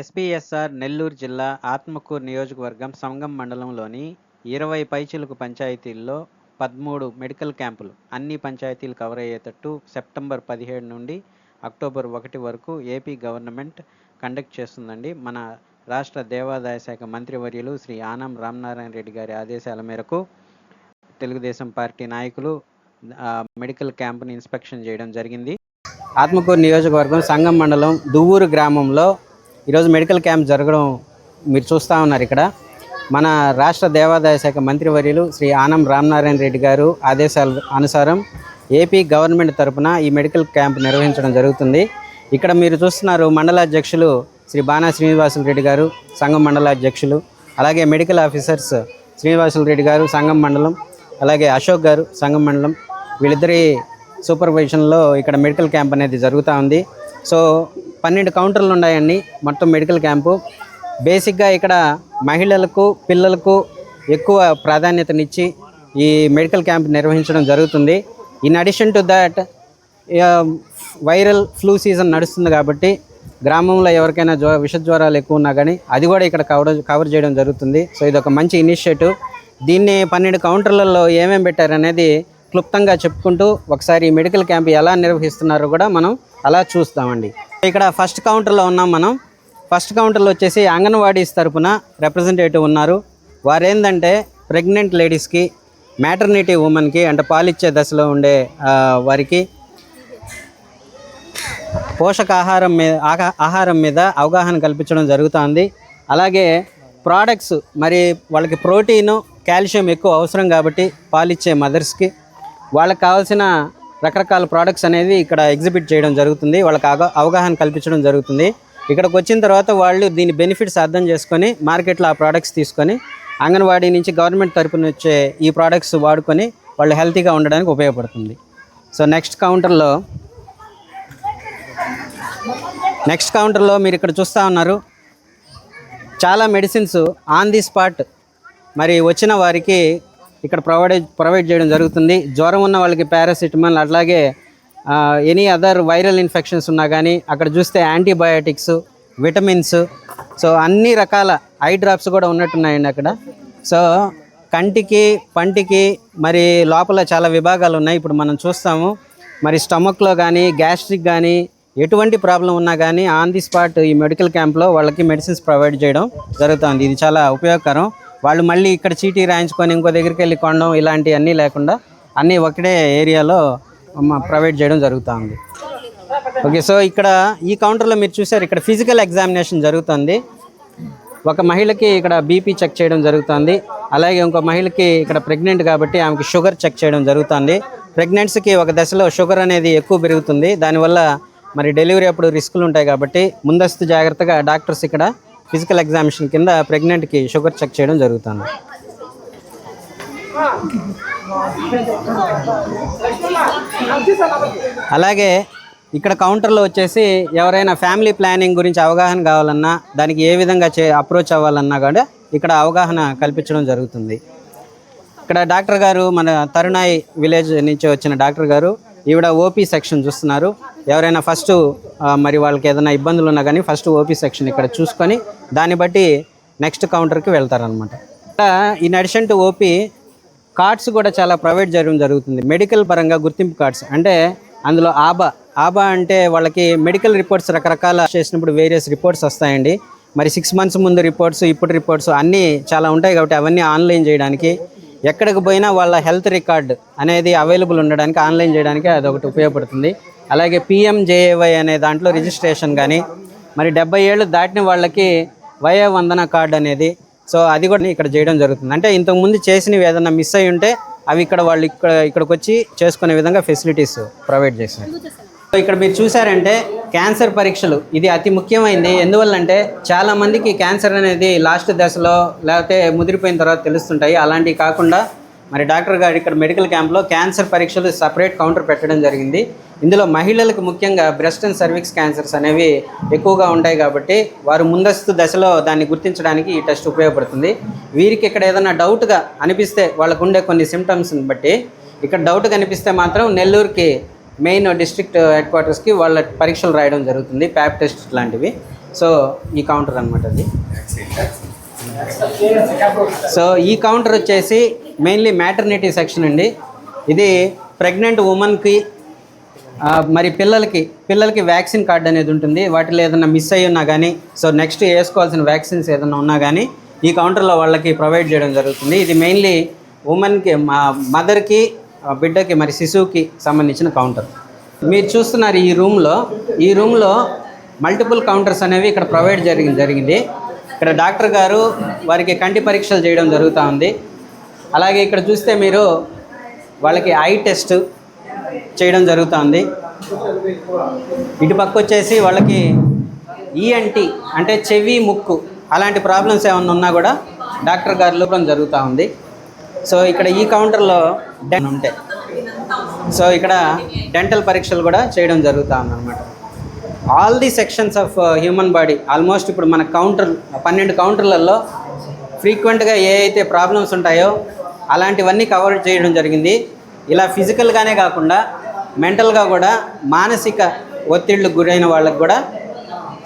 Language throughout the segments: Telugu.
ఎస్పీఎస్ఆర్ నెల్లూరు జిల్లా ఆత్మకూరు నియోజకవర్గం సంగం మండలంలోని ఇరవై పైచిలుకు పంచాయతీల్లో పదమూడు మెడికల్ క్యాంపులు. అన్ని పంచాయతీలు కవర్ అయ్యేటట్టు సెప్టెంబర్ పదిహేడు నుండి అక్టోబర్ ఒకటి వరకు ఏపీ గవర్నమెంట్ కండక్ట్ చేస్తుందండి. మన రాష్ట్ర దేవాదాయ శాఖ మంత్రివర్యులు శ్రీ ఆనం రామనారాయణ రెడ్డి గారి ఆదేశాల మేరకు తెలుగుదేశం పార్టీ నాయకులు మెడికల్ క్యాంప్ని ఇన్స్పెక్షన్ చేయడం జరిగింది. ఆత్మకూరు నియోజకవర్గం సంగం మండలం దువ్వూరు గ్రామంలో ఈరోజు మెడికల్ క్యాంప్ జరగడం మీరు చూస్తూ ఉన్నారు ఇక్కడ. మన రాష్ట్ర దేవాదాయ శాఖ మంత్రివర్యులు శ్రీ ఆనం రామనారాయణ రెడ్డి గారు ఆదేశాల అనుసారం ఏపీ గవర్నమెంట్ తరపున ఈ మెడికల్ క్యాంప్ నిర్వహించడం జరుగుతుంది. ఇక్కడ మీరు చూస్తున్నారు మండల అధ్యక్షులు శ్రీ బాణా శ్రీనివాసులు రెడ్డి గారు సంఘం మండల అధ్యక్షులు అలాగే మెడికల్ ఆఫీసర్స్ శ్రీనివాసులు రెడ్డి గారు సంఘం మండలం అలాగే అశోక్ గారు సంఘం మండలం వీళ్ళిద్దరి సూపర్విజన్లో ఇక్కడ మెడికల్ క్యాంప్ అనేది జరుగుతూ ఉంది. సో పన్నెండు కౌంటర్లు ఉన్నాయండి. మొత్తం మెడికల్ క్యాంపు. బేసిక్గా ఇక్కడ మహిళలకు పిల్లలకు ఎక్కువ ప్రాధాన్యతనిచ్చి ఈ మెడికల్ క్యాంప్ నిర్వహించడం జరుగుతుంది. In addition to that viral flu season నడుస్తుంది కాబట్టి గ్రామంలో ఎవరికైనా జ్వ విష జ్వరాలు ఎక్కువ ఉన్నా కానీ అది కూడా ఇక్కడ కవర్ కవర్ చేయడం జరుగుతుంది. సో ఇది ఒక మంచి ఇనిషియేటివ్. దీన్ని పన్నెండు కౌంటర్లలో ఏమేమి పెట్టారనేది క్లుప్తంగా చెప్పుకుంటూ ఒకసారి ఈ మెడికల్ క్యాంప్ ఎలా నిర్వహిస్తున్నారో కూడా మనం అలా చూస్తామండి. ఇక్కడ ఫస్ట్ కౌంటర్లో ఉన్నాం మనం. ఫస్ట్ కౌంటర్లో వచ్చేసి అంగన్వాడీస్ తరపున రిప్రజెంటేటివ్ ఉన్నారు. వారేందంటే ప్రెగ్నెంట్ లేడీస్కి మ్యాటర్నిటీ ఉమెన్కి అంటే పాలిచ్చే దశలో ఉండే వారికి పోషకాహారం మీద ఆహా- ఆహారం మీద అవగాహన కల్పించడం జరుగుతుంది. అలాగే ప్రోడక్ట్స్ మరి వాళ్ళకి ప్రోటీను కాల్షియం ఎక్కువ అవసరం కాబట్టి పాలిచ్చే మదర్స్కి వాళ్ళకి కావాల్సిన రకరకాల ప్రోడక్ట్స్ అనేది ఇక్కడ ఎగ్జిబిట్ చేయడం జరుగుతుంది. వాళ్ళకి అవగాహన కల్పించడం జరుగుతుంది. ఇక్కడికి వచ్చిన తర్వాత వాళ్ళు దీని బెనిఫిట్స్ అర్థం చేసుకొని మార్కెట్లో ఆ ప్రోడక్ట్స్ తీసుకొని అంగన్వాడీ నుంచి గవర్నమెంట్ తరపున వచ్చే ఈ ప్రోడక్ట్స్ వాడుకొని వాళ్ళు హెల్తీగా ఉండడానికి ఉపయోగపడుతుంది. సో నెక్స్ట్ కౌంటర్లో నెక్స్ట్ కౌంటర్లో మీరు ఇక్కడ చూస్తూ ఉన్నారు. చాలా మెడిసిన్స్ ఆన్ ది స్పాట్ మరి వచ్చిన వారికి ఇక్కడ ప్రొవైడ్ ప్రొవైడ్ చేయడం జరుగుతుంది. జ్వరం ఉన్న వాళ్ళకి పారాసిటమాల్ అట్లాగే ఎనీ అదర్ వైరల్ ఇన్ఫెక్షన్స్ ఉన్నా కానీ అక్కడ చూస్తే యాంటీబయాటిక్స్ విటమిన్స్ సో అన్ని రకాల ఐ డ్రాప్స్ కూడా ఉన్నట్టున్నాయండి అక్కడ. సో కంటికి పంటికి మరి లోపల చాలా విభాగాలు ఉన్నాయి. ఇప్పుడు మనం చూస్తాము మరి స్టమక్లో కానీ గ్యాస్ట్రిక్ కానీ ఎటువంటి ప్రాబ్లం ఉన్నా కానీ ఆన్ ది స్పాట్ ఈ మెడికల్ క్యాంప్లో వాళ్ళకి మెడిసిన్స్ ప్రొవైడ్ చేయడం జరుగుతుంది. ఇది చాలా ఉపయోగకరం. వాళ్ళు మళ్ళీ ఇక్కడ చీటీ రాయించుకొని ఇంకో దగ్గరికి వెళ్ళి కొనడం ఇలాంటివన్నీ లేకుండా అన్నీ ఒకటే ఏరియాలో ప్రొవైడ్ చేయడం జరుగుతుంది ఓకే సో ఇక్కడ ఈ కౌంటర్లో మీరు చూసారు ఇక్కడ ఫిజికల్ ఎగ్జామినేషన్ జరుగుతుంది. ఒక మహిళకి ఇక్కడ బీపీ చెక్ చేయడం జరుగుతుంది. అలాగే ఇంకో మహిళకి ఇక్కడ ప్రెగ్నెంట్ కాబట్టి ఆమెకి షుగర్ చెక్ చేయడం జరుగుతుంది. ప్రెగ్నెన్సీకి ఒక దశలో షుగర్ అనేది ఎక్కువ పెరుగుతుంది. దానివల్ల మరి డెలివరీ అప్పుడు రిస్కులు ఉంటాయి కాబట్టి ముందస్తు జాగ్రత్తగా డాక్టర్స్ ఇక్కడ ఫిజికల్ ఎగ్జామినేషన్ కింద ప్రెగ్నెంట్కి షుగర్ చెక్ చేయడం జరుగుతుంది. అలాగే ఇక్కడ కౌంటర్లో వచ్చేసి ఎవరైనా ఫ్యామిలీ ప్లానింగ్ గురించి అవగాహన కావాలన్నా దానికి ఏ విధంగా చే అప్రోచ్ అవ్వాలన్నా కూడా ఇక్కడ అవగాహన కల్పించడం జరుగుతుంది. ఇక్కడ డాక్టర్ గారు మన తరుణాయి విలేజ్ నుంచి వచ్చిన డాక్టర్ గారు ఈవిడ ఓపీ సెక్షన్ చూస్తున్నారు. ఎవరైనా ఫస్ట్ మరి వాళ్ళకి ఏదైనా ఇబ్బందులు ఉన్నా కానీ ఫస్ట్ ఓపీ సెక్షన్ ఇక్కడ చూసుకొని దాన్ని బట్టి నెక్స్ట్ కౌంటర్కి వెళ్తారనమాట ఇక్కడ in addition to OP cards కూడా చాలా ప్రొవైడ్ చేయడం జరుగుతుంది. మెడికల్ పరంగా గుర్తింపు కార్డ్స్. అంటే అందులో ఆబా ఆబా అంటే వాళ్ళకి మెడికల్ రిపోర్ట్స్ రకరకాల చేసినప్పుడు వేరియస్ రిపోర్ట్స్ వస్తాయండి. మరి సిక్స్ మంత్స్ ముందు రిపోర్ట్స్ ఇప్పుడు రిపోర్ట్స్ అన్నీ చాలా ఉంటాయి కాబట్టి అవన్నీ ఆన్లైన్ చేయడానికి ఎక్కడికి పోయినా వాళ్ళ హెల్త్ రికార్డ్ అనేది అవైలబుల్ ఉండడానికి ఆన్లైన్ చేయడానికి అదొకటి ఉపయోగపడుతుంది. అలాగే పిఎంజేఏవై అనే దాంట్లో రిజిస్ట్రేషన్ కానీ మరి డెబ్బై ఏళ్ళు దాటిన వాళ్ళకి వయో వందన కార్డు అనేది సో అది కూడా ఇక్కడ చేయడం జరుగుతుంది. అంటే ఇంతకుముందు చేసినవి ఏదైనా మిస్ అయి ఉంటే అవి ఇక్కడ వాళ్ళు ఇక్కడ ఇక్కడికి వచ్చి చేసుకునే విధంగా ఫెసిలిటీస్ ప్రొవైడ్ చేశారు సో ఇక్కడ మీరు చూసారంటే క్యాన్సర్ పరీక్షలు ఇది అతి ముఖ్యమైనది ఎందువల్లంటే చాలామందికి క్యాన్సర్ అనేది లాస్ట్ దశలో లేకపోతే ముదిరిపోయిన తర్వాత తెలుస్తుంటాయి. అలాంటివి కాకుండా మరి డాక్టర్ గారు ఇక్కడ మెడికల్ క్యాంప్లో క్యాన్సర్ పరీక్షలు సపరేట్ కౌంటర్ పెట్టడం జరిగింది. ఇందులో మహిళలకు ముఖ్యంగా బ్రెస్ట్ అండ్ సర్వీక్స్ క్యాన్సర్స్ అనేవి ఎక్కువగా ఉంటాయి కాబట్టి వారు ముందస్తు దశలో దాన్ని గుర్తించడానికి ఈ టెస్ట్ ఉపయోగపడుతుంది. వీరికి ఇక్కడ ఏదైనా డౌట్గా అనిపిస్తే వాళ్ళకు ఉండే కొన్ని సిమ్టమ్స్ని బట్టి ఇక్కడ డౌట్ కనిపిస్తే మాత్రం నెల్లూరుకి మెయిన్ డిస్ట్రిక్ట్ హెడ్ క్వార్టర్స్కి వాళ్ళ పరీక్షలు రాయడం జరుగుతుంది. ప్యాప్ టెస్ట్ లాంటివి. సో ఈ కౌంటర్ అనమాట అది. సో ఈ కౌంటర్ వచ్చేసి మెయిన్లీ మ్యాటర్నిటీ సెక్షన్ అండి. ఇది ప్రెగ్నెంట్ ఉమెన్కి మరి పిల్లలకి పిల్లలకి వ్యాక్సిన్ కార్డ్ అనేది ఉంటుంది. వాటిలో ఏదైనా మిస్ అయ్యి ఉన్నా కానీ సో నెక్స్ట్ వేసుకోవాల్సిన వ్యాక్సిన్స్ ఏదైనా ఉన్నా కానీ ఈ కౌంటర్లో వాళ్ళకి ప్రొవైడ్ చేయడం జరుగుతుంది. ఇది మెయిన్లీ ఉమెన్కి మా మదర్కి బిడ్డకి మరి శిశువుకి సంబంధించిన కౌంటర్ మీరు చూస్తున్నారు ఈ రూమ్లో ఈ రూమ్లో మల్టిపుల్ కౌంటర్స్ అనేవి ఇక్కడ ప్రొవైడ్ జరిగింది జరిగింది. ఇక్కడ డాక్టర్ గారు వారికి కంటి పరీక్షలు చేయడం జరుగుతూ ఉంది. అలాగే ఇక్కడ చూస్తే మీరు వాళ్ళకి ఐ టెస్ట్ చేయడం జరుగుతుంది. ఇటుపక్క వచ్చేసి వాళ్ళకి ఈఎన్టీ అంటే చెవి ముక్కు అలాంటి ప్రాబ్లమ్స్ ఏమైనా ఉన్నా కూడా డాక్టర్ గారు లోపల జరుగుతూ ఉంది. సో ఇక్కడ ఈ కౌంటర్లో డెన్ ఉంటాయి సో ఇక్కడ డెంటల్ పరీక్షలు కూడా చేయడం జరుగుతూ ఉందన్నమాట. All the sections of human body almost ఇప్పుడు మన కౌంటర్ పన్నెండు కౌంటర్లలో ఫ్రీక్వెంట్గా ఏ అయితే ప్రాబ్లమ్స్ ఉంటాయో అలాంటివన్నీ కవర్ చేయడం జరిగింది. ఇలా ఫిజికల్గానే కాకుండా మెంటల్గా కూడా మానసిక ఒత్తిళ్ళు గురైన వాళ్ళకి కూడా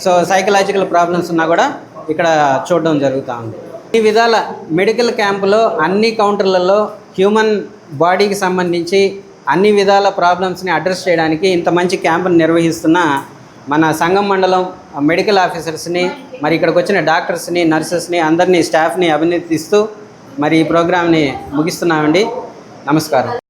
సో సైకలాజికల్ ప్రాబ్లమ్స్ ఉన్నా కూడా ఇక్కడ చూడడం జరుగుతూ ఉంది. ఈ విధాల మెడికల్ క్యాంపులో అన్ని కౌంటర్లలో హ్యూమన్ బాడీకి సంబంధించి అన్ని విధాల ప్రాబ్లమ్స్ని అడ్రస్ చేయడానికి ఇంత మంచి క్యాంపును నిర్వహిస్తున్న మన సంఘం మండలం మెడికల్ ఆఫీసర్స్ని మరి ఇక్కడికి వచ్చిన డాక్టర్స్ని నర్సెస్ని అందరినీ స్టాఫ్ని అభినందిస్తూ మరి ఈ ప్రోగ్రామ్ని ముగిస్తున్నామండి. నమస్కారం.